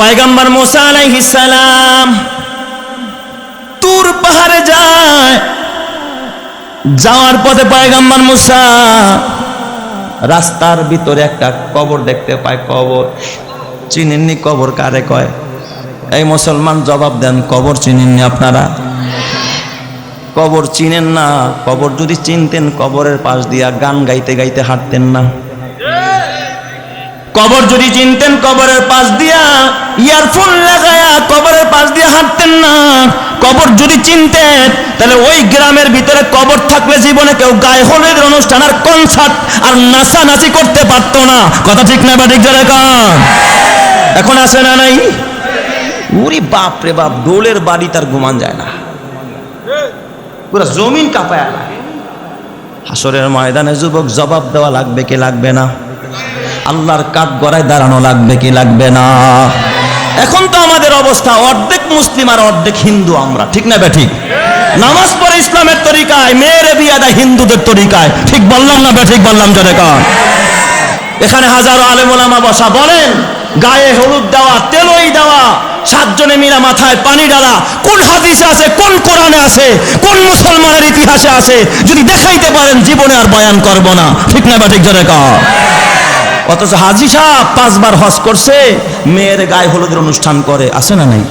পয়গম্বর মুসা সালাম তুর পাহাড়ে যায়। যাওয়ার পথে পয়গম্বর মুসা রাস্তার ভিতরে একটা কবর দেখতে পায়, কবর। চিনেননি কবর কারে কয়? এই মুসলমান জবাব দেন, কবর চিনেননি আপনারা? কবর চিনেন না, কবর যদি চিনতেন কবরের পাশ দিয়া গান গাইতে গাইতে হাঁটতেন না। কবর যদি চিনতেন কবরের পাশ দিয়া, ইয়ারফোন লাগায়া কবরের পাশ দিয়ে হাঁটতেন না। কবর যদি চিনতেন, তাহলে ওই গ্রামের ভিতরে কবর থাকলে জীবনে কেউ গায়ে হলুদের অনুষ্ঠান আর কনসার্ট আর নাচানাচি করতে পারতো না। কথা ঠিক না বা ঠিক জোরে এখন আসে না নাই? উরি বাপ রে বাপ, ডোলের বাড়ি তার ঘুমান যায় না। পুরো জমিন কাঁপায় হাসরের ময়দানে যুবক জবাব দেওয়া লাগবে কি লাগবে না? আল্লাহর কাঠ গড়ায় দাঁড়ানো লাগবে কি লাগবে না? এখন তো আমাদের অবস্থা, অর্ধেক মুসলিম আর অর্ধেক হিন্দু আমরা, ঠিক না ঠিক নামাজ পড়ে ইসলামের তরিকায়, মেয়েরে বিয়া দেয় হিন্দুদের তরিকায়, ঠিক বললাম না ঠিক বললাম কর? এখানে হাজারো আলেমোলামা বসা, বলেন, গায়ে হলুদ দেওয়া, তেলই দেওয়া, সাতজনে মিলা মাথায় পানি ডালা কোন হাদিসে আছে, কোন কোরআনে আছে, কোন মুসলমানের ইতিহাসে আছে, যদি দেখাইতে পারেন, জীবনে আর বয়ান করব না, ঠিক না বা, ঠিক কর? অথচ হাজি সাহ পাঁচবার হজ করছে, মেয়ের গায়ে হলুদের অনুষ্ঠান করে, আছে না নাই?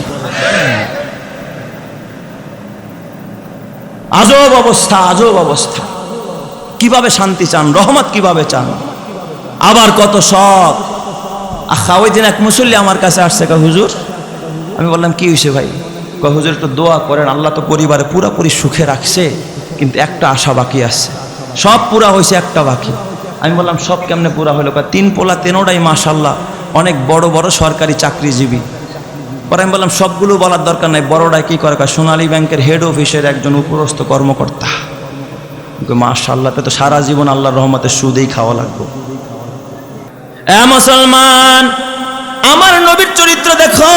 আজব অবস্থা আজব অবস্থা। কীভাবে শান্তি চান, রহমত কীভাবে চান? আবার কত শখ। আখা ওই দিন এক মুসল্লি আমার কাছে আসছে কা হুজুর, আমি বললাম, কি হয়েছে ভাই? ক হুজুর তো দোয়া করেন, আল্লাহ তো পরিবারে পুরাপুরি সুখে রাখছে, কিন্তু একটা আশা বাকি আছে। সব পুরা হয়েছে একটা বাকি। আমি বললাম, সব কেমনে পুরা হলো? তিন পোলা তেনোটাই মাশাল্লাহ, অনেক বড় বড় সরকারি চাকরিজীবী। পরে আমি বললাম, সবগুলো বলার দরকার নাই বড়টাই কি করে? সোনালী ব্যাংকের হেড অফিসের একজন উপরস্থ কর্মকর্তা। মাশাল্লাহ, তো সারা জীবন আল্লাহর রহমতের সুদেই খাওয়া লাগবে। এ মুসলমান, আমার নবীর চরিত্র দেখো।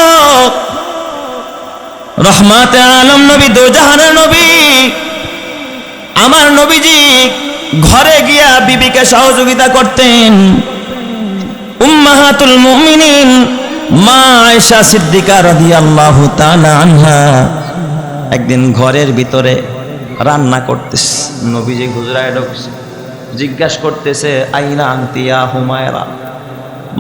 রহমাতে আলম নবী, দোজাহানের নবী, আমার নবীজি ঘরে গিয়া বিবিকে সহযোগিতা করতেন। উম্মাহাতুল মুমিনিন মা আয়েশা সিদ্দিকা রাদিয়াল্লাহু তাআলা আনহা একদিন ঘরের ভিতরে রান্না করতেছে। নবীজি গুজরায় ঢুকছে। জিজ্ঞাসা করতেছে, আইনা আন্তিয়া হুমায়রা?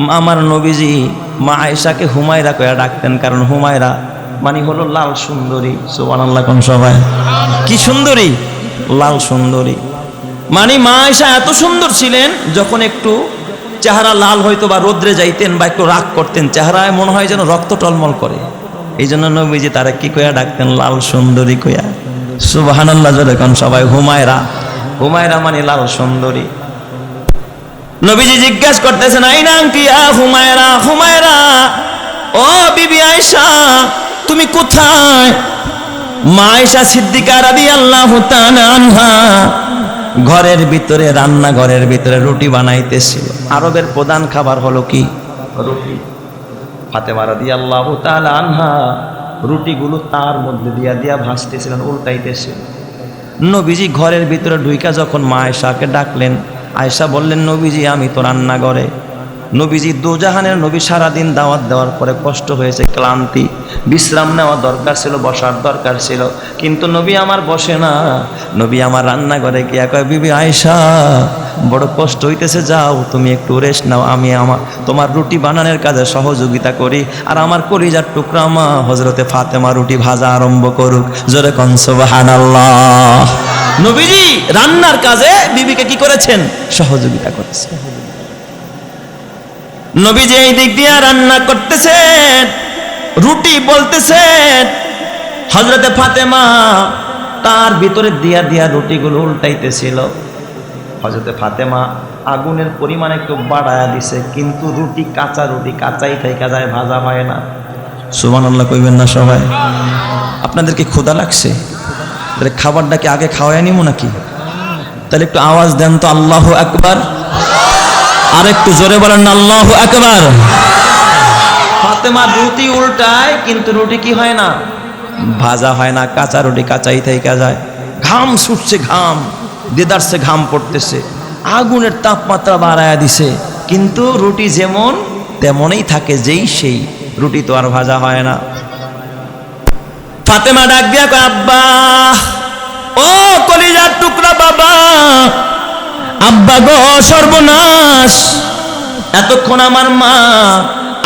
আমার নবীজি মা আয়েশাকে হুমায়রা কয়া ডাকতেন, কারণ হুমায়রা মানে হলো লাল সুন্দরী। সুবহানাল্লাহ কোন সবাই? কি সুন্দরী? লাল সুন্দরী। মানে মা আয়েশা এত সুন্দর ছিলেন, যখন একটু চেহারা লাল হয়তো বা রোদ্রে যাইতেন বা একটু রাগ করতেন, চেহারায় মনে হয় যেন রক্ত টলমল করে। এই জন্য নবীজি তারা কি কয়া ডাকতেন? লাল সুন্দরী কয়া সুবহানাল্লাহ যখন সবাই, হুমায়রা। হুমায়রা মানে লাল সুন্দরী। নবীজি জিজ্ঞাসা করতেছেন, আইনা আংটিয়া হুমায়রা? হুমায়রা, ও বিবি আয়েশা, তুমি কোথায়? মা আয়েশা সিদ্দিকা রাদিয়াল্লাহু তাআলা আনহা ঘরের ভিতরে রান্না ঘরের ভিতরে রুটি বানাইতেছিল। আরবের প্রধান খাবার হলো কি? রুটি। ফাতেমা রাদিয়াল্লাহু তাআলা আনহা রুটিগুলো তার মধ্যে দিয়া দিয়া ভাসতেছিলেন, উল্টাইতেছিল। নবীজি ঘরের ভিতরে ঢুইকা যখন মা আয়েশাকে ডাকলেন, আয়েশা বললেন, নবীজি, আমি তো রান্নাঘরে। নবীজি দোজাহানের নবী সারাদিন দাওয়াত দেওয়ার পরে কষ্ট হয়েছে, ক্লান্তি। বিশ্রাম নেওয়া দরকার ছিল, বসার দরকার ছিল। কিন্তু নবী আমার বসে না। নবী আমার রান্নাঘরে গিয়া কয়, বিবি আয়সা বড় কষ্ট হইতেছে, যাও, তুমি একটু রেস্ট নাও। আমি আমার তোমার রুটি বানানোর কাজে সহযোগিতা করি। আর আমার কলিজার টুকরা মা হজরতে ফাতেমা রুটি ভাজা আরম্ভ করুক। জোরে কনসবাহান আল্লাহ নবীজি, রান্নার কাজে বিবিকে কি করেছেন? সহযোগিতা করেছেন। নবীজি এই দিক দিয়ে রান্না করতেছেন। রুটি বলতেছেন হজরতে ফাতেমা তার ভিতরে দিয়া দিয়া রুটিগুলো উল্টাইতেছিল। হজরতে ফাতেমা আগুনের পরিমাণ একটু বাড়ায়া দিছে, কিন্তু রুটি কাঁচা, রুটি কাঁচাই থেকে যায়, ভাজা হয় না। সুমান আল্লাহ কইবেন না সবাই। আপনাদের কি ক্ষুধা লাগছে? তাহলে খাবারটা কি আগে খাওয়াই নিব নাকি? তাহলে একটু আওয়াজ দেন তো, আল্লাহ একবার আর একটু জোরে বলেন না আল্লাহ একবার ফাতেমা রুটি উল্টায়, কিন্তু রুটি কি হয় না? ভাজা হয় না, কাঁচা রুটি কাঁচাই থেকে যায়। ঘাম ছুটছে, ঘাম দেদারসে ঘাম পড়তেছে। আগুনের তাপমাত্রা বাড়ায়া দিছে। কিন্তু রুটি যেমন, তেমনই থাকে, যেই সেই। রুটি তো আর ভাজা হয় না। ফাতেমা ডাক দিয়া আব্বা, ও কলিজার টুকরা বাবা, আব্বা গো সর্বনাশ, এতক্ষণ আমার মা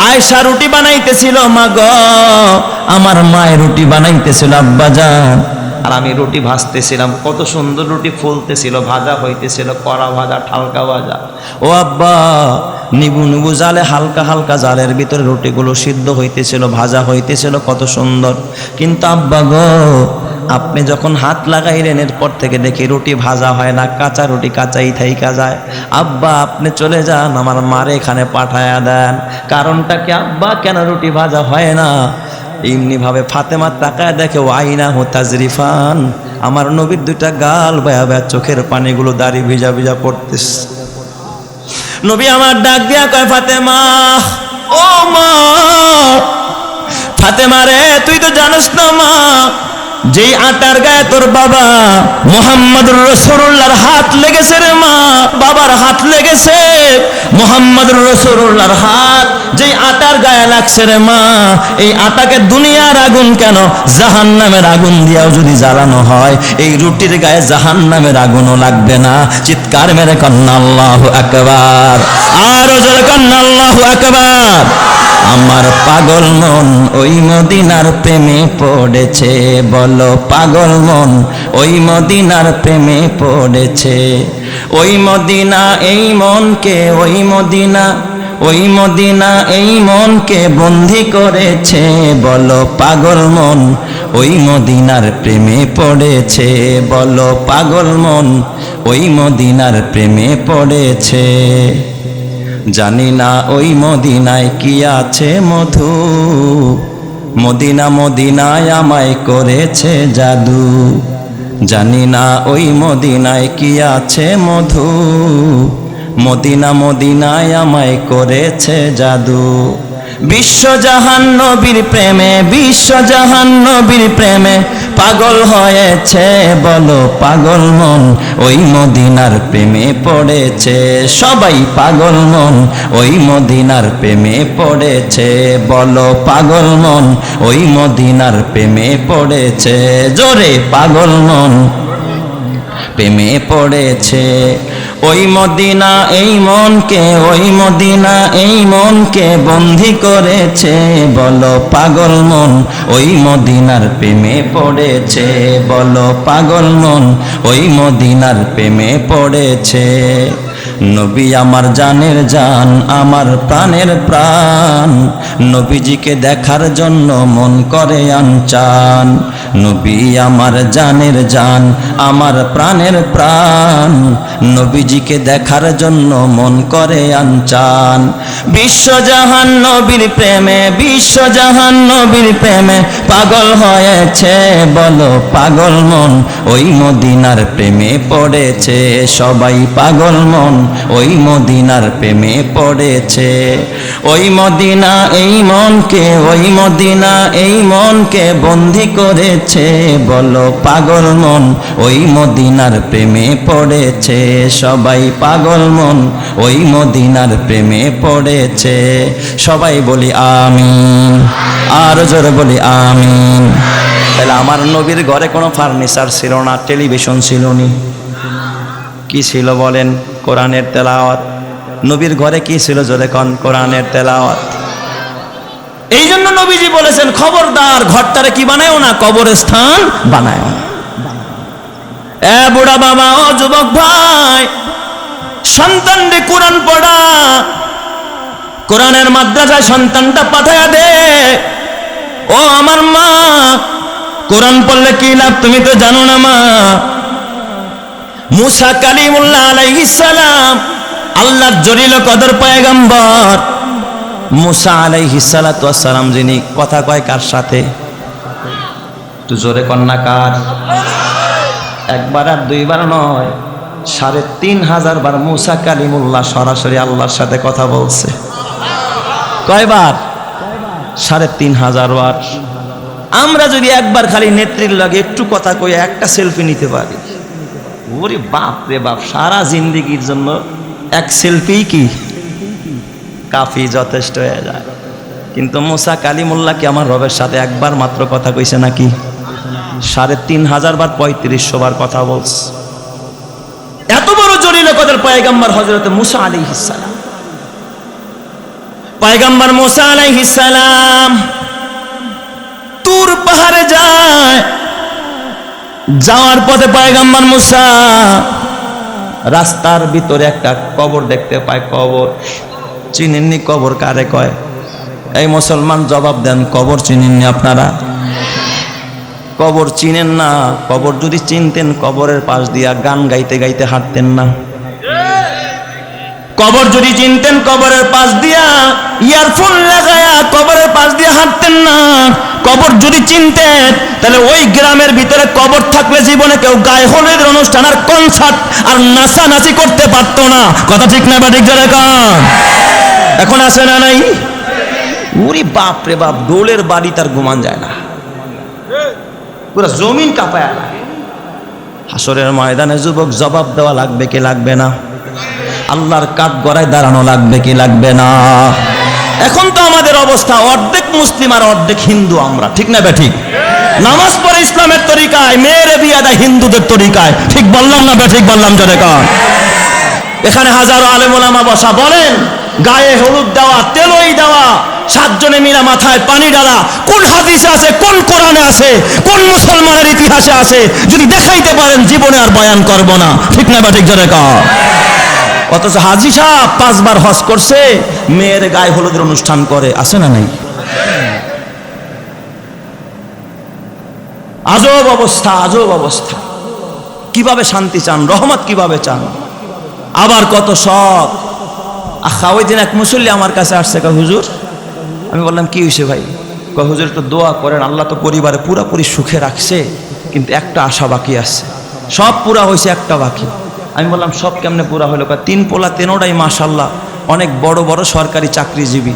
আয়সা রুটি বানাইতেছিল মা গ আমার মায়ের রুটি বানাইতেছিল আব্বা যান আর আমি রুটি ভাজতেছিলাম, কত সুন্দর রুটি ফুলতেছিল, ভাজা হইতেছিল, কড়া ভাজা, ঠালকা ভাজা। ও আব্বা নিবু নিবু জালে, হালকা হালকা জালের ভিতরে রুটিগুলো সিদ্ধ হইতেছিল, ভাজা হইতেছিল, কত সুন্দর। কিন্তু আব্বা গো, আপনি যখন হাত লাগাইলেন, এরপর থেকে দেখি রুটি ভাজা হয় না, কাঁচা রুটি কাঁচাই থাইকা যায়। আব্বা, আপনি চলে যান, আমার মারে এখানে পাঠায়া দেন। কারণটা কি আব্বা, কেন রুটি ভাজা হয় না? এমনি ভাবে ফাতেমা তাকায় দেখে ও আইনা হো তাজরিফান। আমার নবীর দুইটা গাল বয়া চোখের পানিগুলো দাড়ি ভিজা ভিজা পড়তেছে। নবী আমার ডাক দিয়া কয়, ফাতেমা, ও মা, ফাতেমা রে, তুই তো জানিস না মা যেই আটার গায়ে তোর বাবা মোহাম্মদ রসুল্লাহর হাত লেগেছে রে মা, বাবার হাত লেগেছে। মোহাম্মদ রসুল্লাহর হাত যেই আটার গায়ে লাগছে রে মা, এই আটাকে দুনিয়ার আগুন কেন জাহান নামের আগুন দিয়াও যদি জ্বালানো হয়, এই রুটির গায়ে জাহান নামের আগুনও লাগবে না। চিৎকার মেরে কন্যা আল্লাহ আকবার। আরও জোরে কন্যা আল্লাহ আমার পাগল মন ওই মদিনার প্রেমে পড়েছে, বলো পাগল মন ওই মদিনার প্রেমে পড়েছে। ওই মদিনা এই মনকে, ওই মদিনা ওই মদিনা এই মনকে বন্দি করেছে, বলো পাগল মন ওই মদিনার প্রেমে পড়েছে, বলো পাগল মন ওই মদিনার প্রেমে পড়েছে। জানি না ওই মদিনায় কি আছে মধু। মদিনা মদিনায় আমায় করেছে জাদু। জানি না ওই মদিনায় কি আছে মধু। মদিনা মদিনায় আমায় করেছে জাদু। বিশ্বজাহান নবীর প্রেমে বিশ্বজাহান নবীর প্রেমে পাগল হয়েছে, বলো পাগল মন, ওই মদিনার প্রেমে পড়েছে। সবাই পাগল মন, ওই মদিনার প্রেমে পড়েছে। বলো পাগল মন, ওই মদিনার প্রেমে পড়েছে। জোরে পাগল মন। প্রেমে পড়েছে। ওই মদিনা, এই মনকে, ওই মদিনা, এই মনকে বন্দি করেছে। বলো পাগল মন, ওই মদিনার প্রেমে পড়েছে। বলো পাগল মন, ওই মদিনার প্রেমে পড়েছে। নবী আমার জানের জান, আমার প্রাণের প্রাণ। নবীজিকে দেখার জন্য মন করে আনচান। নবী আমার জানের জান, আমার প্রাণের প্রাণ। নবীজিকে দেখার জন্য মন করে আনচান। বিশ্বজাহান নবীর প্রেমে, বিশ্বজাহান নবীর প্রেমে পাগল হয়েছে, বলো পাগল মন। ওই মদিনার প্রেমে পড়েছে সবাই পাগল মন। ওই মদিনার প্রেমে পড়েছে। ওই মদিনা এই মনকে, ওই মদিনা এই মনকে বন্দি করেছে। বলো পাগল মন, ওই মদিনার প্রেমে পড়েছে। সবাই পাগল মন, ওই মদিনার প্রেমে পড়েছে। সবাই বলি আমিন, আর জোরে বলি আমিন। তাহলে আমার নবীর ঘরে কোনো ফার্নিচার ছিল না, টেলিভিশন ছিল নি। কি ছিল বলেন? কোরআনের তেলাওয়াত। নবীর ঘরে কি ছিল জোরে কন কোরআনের তেলাওয়াত? এই জন্য নবীজি বলেছেন, খবরদার ঘরটারে কি বানায়ও না, কবরস্থান বানায়ও না। এ বুড়া বাবা, ও যুবক ভাই সন্তান রে কোরআন পড়া। কোরআনের মাদ্রাসায় সন্তানটা পাঠায়া দে। ও আমার মা, কোরআন পড়লে কি লাভ? তুমি তো জানো না মা। মুসা কালিমুল্লাহ আলাইহিস সালাম, আল্লাহর জলিল কদর পয়গম্বর। মুসা আলাইহিস সালাতু ওয়াস সালাম যিনি, কথা কয় কার সাথে? একটু জোরে কন্যা কার? একবার আর দুইবার নয়, সাড়ে তিন হাজার বার মুসা কালিমুল্লাহ সরাসরি আল্লাহর সাথে কথা বলছে। কয়বার? সাড়ে তিন হাজার বার। আমরা যদি একবার খালি নেত্রীর লাগে একটু কথা কই, একটা সেলফি নিতে পারি। ওরে বাপ রে বাপ, সারা জিন্দিগির জন্য এক সেলফি কি? কাফি যথেষ্ট হয়ে যায়। কিন্তু মুসা কালিমুল্লাহ কি আমার রবের সাথে একবার মাত্র কথা কইছে নাকি? সাড়ে তিন হাজার বার পঁয়ত্রিশশো বার কথা বলছে। এত বড় জলিল কদের পায়গাম্বার হজরত মুসা আলী হিসালাম পায়গাম্বার মুসা আলাই সালাম যাওয়ার পথে পায়গাম্বার মুসা রাস্তার ভিতরে একটা কবর দেখতে পায়, কবর। চিনেননি কবর কারে কয়? এই মুসলমান জবাব দেন, কবর চিনেননি আপনারা? কবর চিনেন না, কবর যদি চিনতেন কবরের পাশ দিয়া গান গাইতে গাইতে হাঁটতেন না। কবর যদি চিনতেন কবরের পাশ দিয়া ইয়ারফোন লাগায়া কবরের পাশ দিয়ে হাঁটতেন না। কবর যদি চিনতেন, তাহলে ওই গ্রামের জীবনে কেউ গায়ে হলুদের অনুষ্ঠান আর কনসার্ট আর নাচানাচি করতে পারতো না। কথা ঠিক না বা জোরে এখন আসে না নাই? উরি বাপ রে বাপ ডোলের বাড়ি তার ঘুমান যায় না। পুরো জমিন কাঁপায় লাগে হাসরের ময়দানে যুবক জবাব দেওয়া লাগবে কি লাগবে না? আল্লাহর কাঠ গড়ায় দাঁড়ানো লাগবে কি লাগবে না? এখন তো আমাদের অবস্থা, অর্ধেক মুসলিম আর অর্ধেক হিন্দু আমরা, ঠিক না বে ঠিক? নামাজ পড়ে ইসলামের তরিকায়, মেয়েরে বিয়া দেয় হিন্দুদের তরিকায়। ঠিক বললাম না ঠিক বললাম, জোরে এখানে হাজারো আলেমোলামা বসা বলেন, গায়ে হলুদ দেওয়া, তেলই দেওয়া, সাতজনে মিলা মাথায় পানি ডালা কোন হাদিসে আছে, কোন কোরআনে আছে, কোন মুসলমানের ইতিহাসে আছে, যদি দেখাইতে পারেন, জীবনে আর বয়ান করব না। ঠিক না ঠিক জোরে অথচ হাজি সাহেব পাঁচবার হজ করছে, মেয়ের গায়ে হলুদের অনুষ্ঠান করে, আছে না নাই? আজব অবস্থা আজব অবস্থা। কীভাবে শান্তি চান? রহমত কীভাবে চান? আবার কত শখ। আখা ওই দিন এক মুসল্লি আমার কাছে আসছে কা হুজুর, আমি বললাম, কি হয়েছে ভাই? ক হুজুর তো দোয়া করেন, আল্লাহ তো পরিবারে পুরাপুরি সুখে রাখছে, কিন্তু একটা আশা বাকি আছে। সব পুরা হয়েছে একটা বাকি। আমি বললাম, সব কেমনে পুরা হলো? তিন পোলা, তেনোটাই মাশাল্লাহ অনেক বড় বড় সরকারি চাকরিজীবী।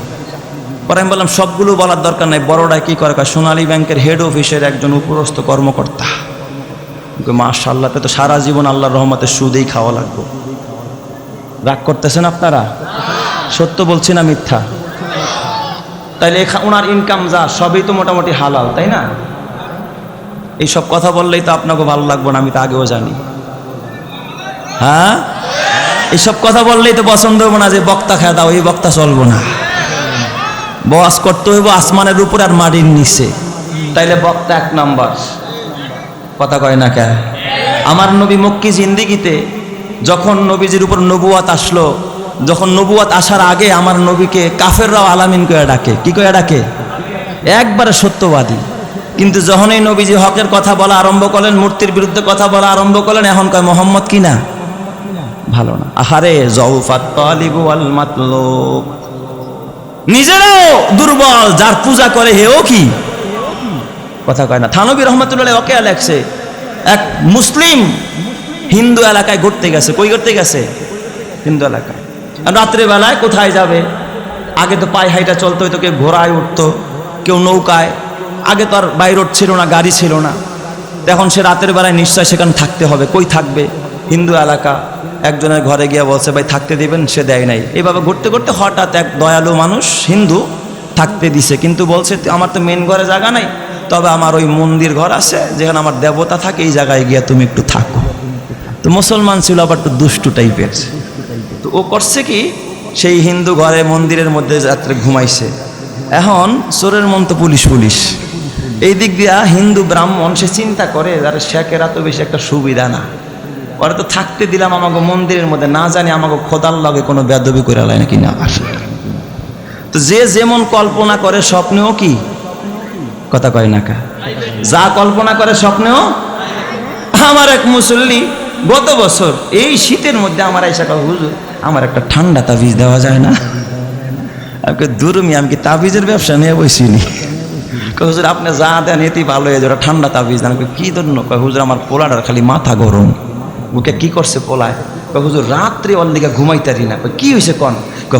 পরে আমি বললাম, সবগুলো বলার দরকার নাই বড়টাই কি করে সোনালী ব্যাংকের হেড অফিসের একজন উপরস্থ কর্মকর্তা। মাশাল্লাহ তো সারা জীবন আল্লাহর রহমতে সুদেই খাওয়া লাগবে। রাগ করতেছেন আপনারা? সত্য বলছি না মিথ্যা? তাইলে ওনার ইনকাম যা, সবই তো মোটামুটি হালাল, তাই না? এইসব কথা বললেই তো আপনাকে ভালো লাগবে না, আমি তো আগেও জানি। হ্যাঁ? এইসব কথা বললেই তো পছন্দ হব না যে বক্তা খেয়ে দাও, এই বক্তা চলবো না। বস করতে হইব আসমানের উপর আর মাটির নিচে। তাইলে বক্তা এক নাম্বার। কথা কয় না কে? আমার নবী মক্কি জিন্দিগিতে যখন নবীজির উপর নবুয়াত আসলো, যখন নবুয়াত আসার আগে আমার নবীকে কাফেররাও আলামিন কয়ে ডাকে। কি কয়ে ডাকে? একবারে সত্যবাদী। কিন্তু যখনই নবীজি হকের কথা বলা আরম্ভ করলেন, মূর্তির বিরুদ্ধে কথা বলা আরম্ভ করলেন, এখন কয় মোহাম্মদ কি না ভালো না। আহারে জৌফাত তালিবু আল মাতলুব। নিজেরাও দুর্বল, যার পূজা করে হেও কি? কথা কয় না। থানবী রহমতুল্লাহ ওকে লেখছে, এক মুসলিম হিন্দু এলাকায় ঘুরতে গেছে। কই ঘুরতে গেছে? হিন্দু এলাকায়। রাত্রেবেলায় কোথায় যাবে? আগে তো পায়ে হাইটা চলতো, হয়তো কেউ ঘোড়ায় উঠতো, কেউ নৌকায়। আগে তো আর বাই রোড ছিল না, গাড়ি ছিল না। এখন সে রাতের বেলায় নিশ্চয় সেখানে থাকতে হবে। কই থাকবে? হিন্দু এলাকা, একজনের ঘরে গিয়ে বলছে, ভাই, থাকতে দেবেন? সে দেয় নাই। এইভাবে ঘুরতে ঘুরতে হঠাৎ এক দয়ালু মানুষ, হিন্দু, থাকতে দিছে। কিন্তু বলছে আমার তো মেন ঘরে জায়গা নাই। তবে আমার ওই মন্দির ঘর আছে, যেখানে আমার দেবতা থাকে, এই জায়গায় গিয়ে তুমি একটু থাকো। তো মুসলমান ছিল আবার একটু দুষ্টু টাইপের। তো ও করছে কি, সেই হিন্দু ঘরে, মন্দিরের মধ্যে রাত্রে ঘুমাইছে। এখন চোরের মন তো পুলিশ পুলিশ। এই দিক দিয়া হিন্দু ব্রাহ্মণ, সে চিন্তা করে যারা শেখেরা তো বেশি একটা সুবিধা না। ওরা তো থাকতে দিলাম আমাকে মন্দিরের মধ্যে না জানি আমাকে খোদার লগে কোনো বেদবি করে লাই নাকি না। তো যে যেমন কল্পনা করে স্বপ্নেও কি? কথা কয় না কা। যা কল্পনা করে স্বপ্নেও? আমার এক মুসল্লি গত বছর এই শীতের মধ্যে আমার আইসা কয় হুজুর আমার একটা ঠান্ডা তাবিজ দেওয়া যায় না? আমাকে দুরমি আমি কি তাবিজের ব্যবসা নিয়ে বসিনি হুজুর আপনি যা দেন এতেই ভালো হয়ে যাবে ঠান্ডা তাবিজ দেন। কি জন্য? কয় হুজুর আমার পোলাটার খালি মাথা গরম। বুকে কি করছে পোলায়? হুজুর, রাত্রে দিকে ঘুমাইতারি না। কি হয়েছে কন?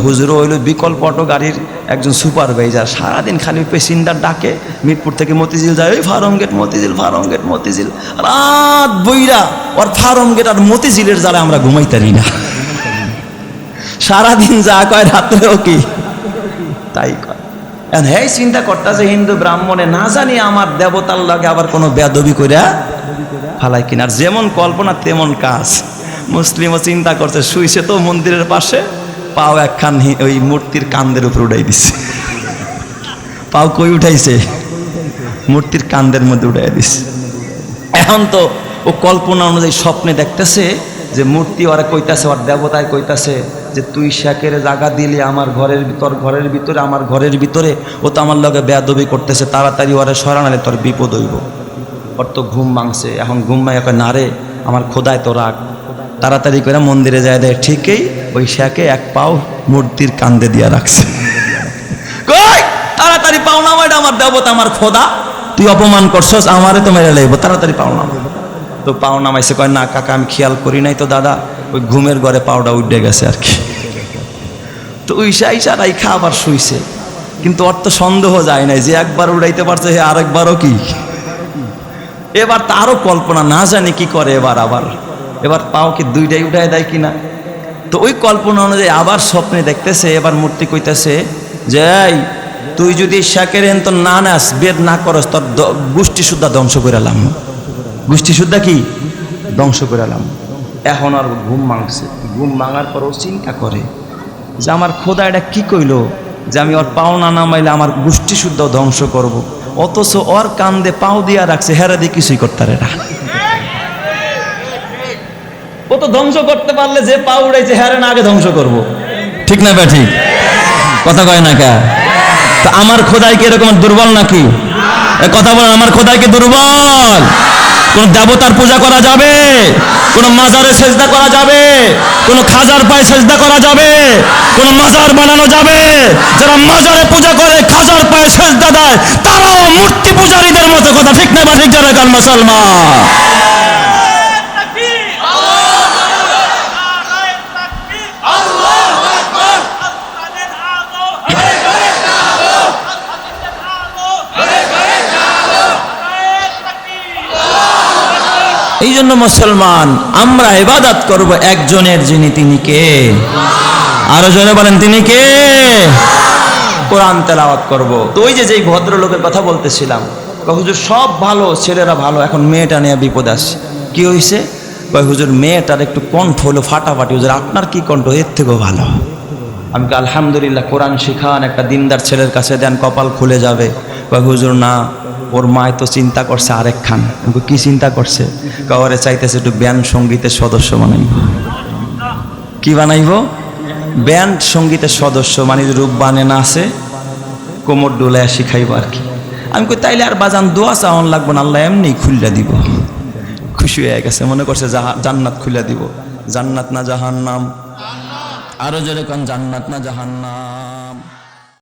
হুজুর হইল বিকল্প অটো গাড়ির একজন সুপারভাইজার। সারাদিন খালি পেসেঞ্জার ডাকে, মিরপুর থেকে মতিঝিল যায়। ওই ফার্ম গেট, মতিঝিল, ফার্ম গেট, মতিঝিল। রাত বইরা ওর ফার্ম গেট আর মতিঝিলের জ্বালা আমরা ঘুমাইতারি না। সারাদিন যা কয়, রাত্রেও কি? তাই কয়। হেই চিন্তা করতেছে হিন্দু ব্রাহ্মণে, না জানি আমার দেবতার লাগে আবার কোনো বেদবি কইরা ফালাই কিনা। আর যেমন কল্পনা, তেমন কাজ। মুসলিমও চিন্তা করছে, শুইছে তো মন্দিরের পাশে, পাও একখান ওই মূর্তির কান্দের উপর উঠাই দিছে। পাও কই উঠাইছে? মূর্তির কান্দের মধ্যে উঠাই দিছে। এখন তো ও কল্পনা অনুযায়ী স্বপ্নে দেখতেছে যে মূর্তি ওরা কইতাছে, ওর দেবতায় কইতাছে যে, তুই শাকের জায়গা দিলি আমার ঘরের ভিতর ঘরের ভিতরে, আমার ঘরের ভিতরে। ও তো আমার লগে বেয়াদবি করতেছে, তাড়াতাড়ি ওরা সরানালে তোর বিপদ হইব। ওর তো ঘুম ভাঙছে। এখন ঘুম কয়, না রে, আমার খোদায় তো রাগ। তাড়াতাড়ি করে মন্দিরে যায় দেয়, ঠিকই ওই শাকে এক পাও মূর্তির কান্দে দিয়া রাখছে। তাড়াতাড়ি পাও না এটা আমার দেবতা আমার খোদা। তুই অপমান করছস, আমারে তো মেরে লাগবো তাড়াতাড়ি পাও না তো পাও নামাইছে, কয়, না কাকা, আমি খেয়াল করি নাই তো, দাদা। ওই ঘুমের ঘরে পাওটা উঠে গেছে আর কি। তো উইসা ইসা রাইখা আবার শুইছে। কিন্তু ওর তো সন্দেহ যায় নাই যে একবার উড়াইতে পারছে, হে আরেকবারও কি? এবার তারও কল্পনা, না জানি কি করে এবার আবার। এবার পাও কি দুইটাই উঠায় দেয় কিনা? তো ওই কল্পনা অনুযায়ী আবার স্বপ্নে দেখতেছে, এবার মূর্তি কইতেছে যে তুই যদি শাকের হেন তো না নাস, বেদ না করস, তোর গোষ্ঠী শুদ্ধা ধ্বংস করে এলাম গোষ্ঠী শুদ্ধা কি? ধ্বংস করে এলাম এখন আর ঘুম মাংছে ঘুম মাঙার পর ও চিন্তা করে যে, আমার খোদা এটা কি কইলো? যে, আমি ওর পাও না নামাইলে আমার গোষ্ঠী শুদ্ধ ধ্বংস করব। অথচ ওর কান্দে পাও দিয়া রাখছে, হেরা দিয়ে কিছুই করতে না। ও তো ধ্বংস করতে পারলে যে পা উড়াইছে হ্যারে না, আগে ধ্বংস করব। ঠিক না বে ঠিক কথা কয় না কা? তো আমার খোদাই কি এরকম দুর্বল নাকি? কথা বলেন, আমার খোদাই কি দুর্বল? কোন দেবতার পূজা করা যাবে? কোন মাজারে সেজদা করা যাবে? কোন খাজার পায়ে সেজদা করা যাবে? কোন মাজার বানানো যাবে? যারা মাজারে পূজা করে, খাজার পায়ে সেজদা দেয়, তারাও মূর্তি পূজারীদের মতো কথা। ঠিক না বা ঠিক যারা কাল মুসলমান? এই জন্য মুসলমান, আমরা ইবাদত করব একজনের যিনি তিনি কে? আরও জনে বলেন, তিনি কে? কোরআন তেলাওয়াত করব। তো ওই যে যেই ভদ্রলোকের কথা বলতেছিলাম হুজুর, সব ভালো, ছেলেরা ভালো, এখন মেয়েটা নিয়ে বিপদ আসছে। কি হয়েছে কয়, হুজুর, মেয়েটার একটু কণ্ঠ হলো ফাটাফাটি। হুজুর, আপনার কি কণ্ঠ? এর থেকেও ভালো। আমি আলহামদুলিল্লাহ, কোরআন শিখান, একটা দিনদার ছেলের কাছে দেন, কপাল খুলে যাবে। কয়, হুজুর, না। ওর মায় তো চিন্তা করছে আরেক খান কি চিন্তা করছে? কাওয়ারে চাইতেছে একটু ব্যান্ড সঙ্গীতের সদস্য বানাইব। কি বানাইব? ব্যান্ড সঙ্গীতের সদস্য মানে রূপ বানে না আছে, কোমর ডোলায় শিখাইব আর কি। আমি কই, তাইলে আর বাজান দোয়া চাওয়ান লাগবো না, আল্লাহ এমনি খুললা দিব। খুশি হয়ে গেছে, মনে করছে জান্নাত খুলে দিব। জান্নাত না জাহান্নাম। আরও জোরে কোন, জান্নাত না জাহান্নাম।